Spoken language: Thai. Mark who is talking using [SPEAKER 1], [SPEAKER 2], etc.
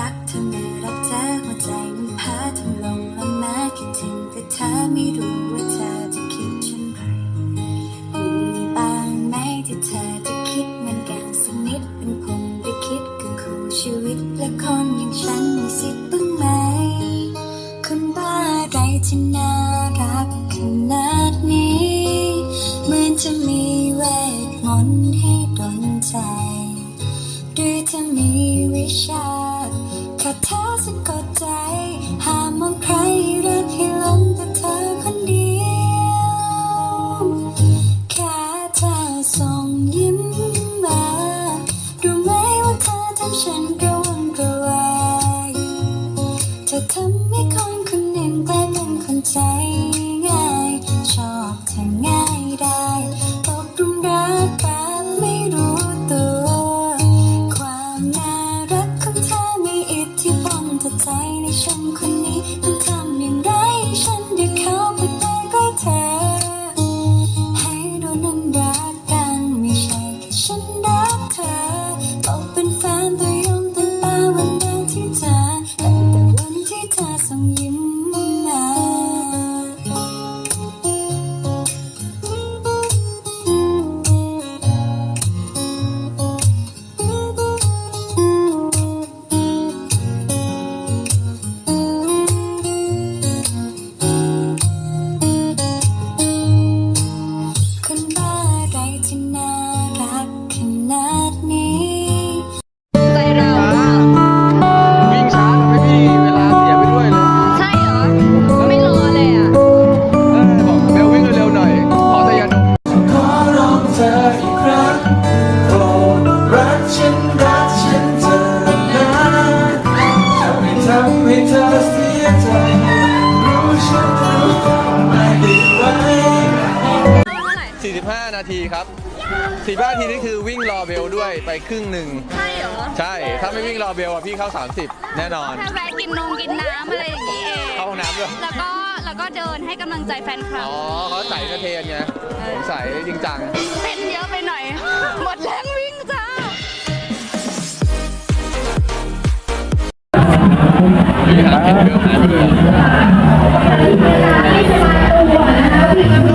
[SPEAKER 1] รักเธอไม่รักเธอหัวใจมันพาทำลงละแม้คิดถึงแต่เธอไม่รู้ว่าเธอจะคิดเช่นไรมีบ้างไหมที่เธอจะคิดเหมือนกันสักนิดเป็นผงได้คิดกันคู่ชีวิตและคนอย่างฉันมีสิทธิ์บ้างไหมคนบ้าไรที่น่ารักขนาดนี้เหมือนจะมีเวทมนต์ให้ดนใจหรือจะมีวิชา ไม่คนคนหนึ่งกลายเป็นคนใจง่าย ชอบเธอง่าย
[SPEAKER 2] ทำให้เธอเสียใจรู้ฉันรู้ไม่ได้ไว้45 นาทีครับ45นาทีนี่คือวิ่งรอเบลด้วยไปครึ่งหนึ่ง
[SPEAKER 3] ใช่เหรอ
[SPEAKER 2] ใช่ ถ้าไม่วิ่งรอเบลอะพี่เข้า 30 แน่นอนแค่
[SPEAKER 3] แวะกินนมกินน้ำอะไรอย่างนี้เองเข้าห้องน้ำด้วย แล้วก็แล้วก็เดินให้กำลังใจแฟนคลัอ๋บ
[SPEAKER 2] อเขาใส่กระเทนไงผมใส่จริงจัง
[SPEAKER 3] เต้นเยอะไปหน่อย หมดแรงวิ่งจ้
[SPEAKER 2] ไม่ได้หาเงินเยอะมากเลย